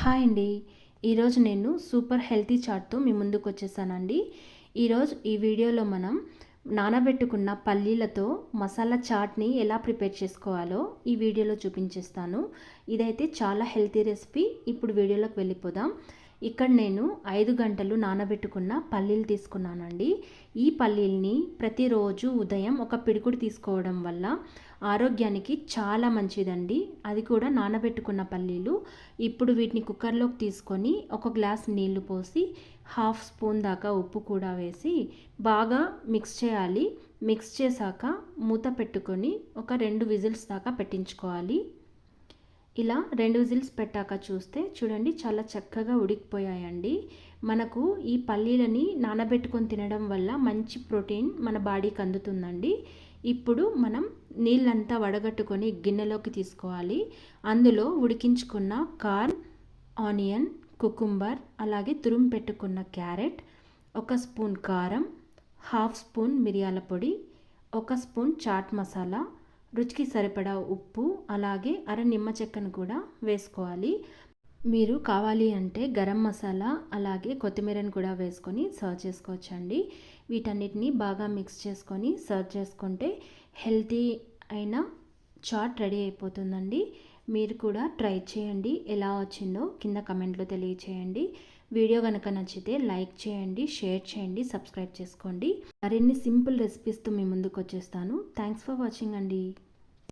Hi అండి. ఈరోజు నేను సూపర్ హెల్తీ చాట్తో మీ ముందుకు వచ్చేసానండి. ఈరోజు ఈ వీడియోలో మనం నానబెట్టుకున్న పల్లీలతో మసాలా చాట్ని ఎలా ప్రిపేర్ చేసుకోవాలో ఈ వీడియోలో చూపించేస్తాను. ఇదైతే చాలా హెల్తీ రెసిపీ. ఇప్పుడు వీడియోలోకి వెళ్ళిపోదాం. ఇక్కడ నేను ఐదు గంటలు నానబెట్టుకున్న పల్లీలు తీసుకున్నానండి. ఈ పల్లీల్ని ప్రతిరోజు ఉదయం ఒక పిడుకుడు తీసుకోవడం వల్ల ఆరోగ్యానికి చాలా మంచిదండి. అది కూడా నానబెట్టుకున్న పల్లీలు. ఇప్పుడు వీటిని కుక్కర్లోకి తీసుకొని ఒక గ్లాస్ నీళ్ళు పోసి హాఫ్ స్పూన్ దాకా ఉప్పు కూడా వేసి బాగా మిక్స్ చేయాలి. మిక్స్ చేశాక మూత పెట్టుకొని ఒక రెండు విజిల్స్ దాకా పెట్టించుకోవాలి. ఇలా రెండు విజిల్స్ పెట్టాక చూస్తే చూడండి చాలా చక్కగా ఉడికిపోయాయండి. మనకు ఈ పల్లీలని నానబెట్టుకొని తినడం వల్ల మంచి ప్రోటీన్ మన బాడీకి అందుతుందండి. ఇప్పుడు మనం నీళ్ళంతా వడగట్టుకొని గిన్నెలోకి తీసుకోవాలి. అందులో ఉడికించుకున్న కార్న్ ఆనియన్ కుకుంబర్ అలాగే తురుము పెట్టుకున్న క్యారెట్ ఒక స్పూన్ కారం హాఫ్ స్పూన్ మిరియాల పొడి ఒక స్పూన్ చాట్ మసాలా రుచికి సరిపడా ఉప్పు అలాగే అర నిమ్మ చెక్కను కూడా వేసుకోవాలి. మీరు కావాలి అంటే గరం మసాలా అలాగే కొత్తిమీరను కూడా వేసుకొని సర్వ్ చేసుకోవచ్చండి. వీటన్నిటిని బాగా మిక్స్ చేసుకొని సర్వ్ చేసుకుంటే హెల్తీ అయిన చాట్ రెడీ అయిపోతుందండి. మీరు కూడా ట్రై చేయండి. ఎలా వచ్చిందో కింద కమెంట్లో తెలియచేయండి. వీడియో కనుక నచ్చితే లైక్ చేయండి షేర్ చేయండి సబ్స్క్రైబ్ చేసుకోండి. మరిన్ని సింపుల్ రెసిపీస్తో మీ ముందుకు వచ్చేస్తాను. థ్యాంక్స్ ఫర్ వాచింగ్ అండి.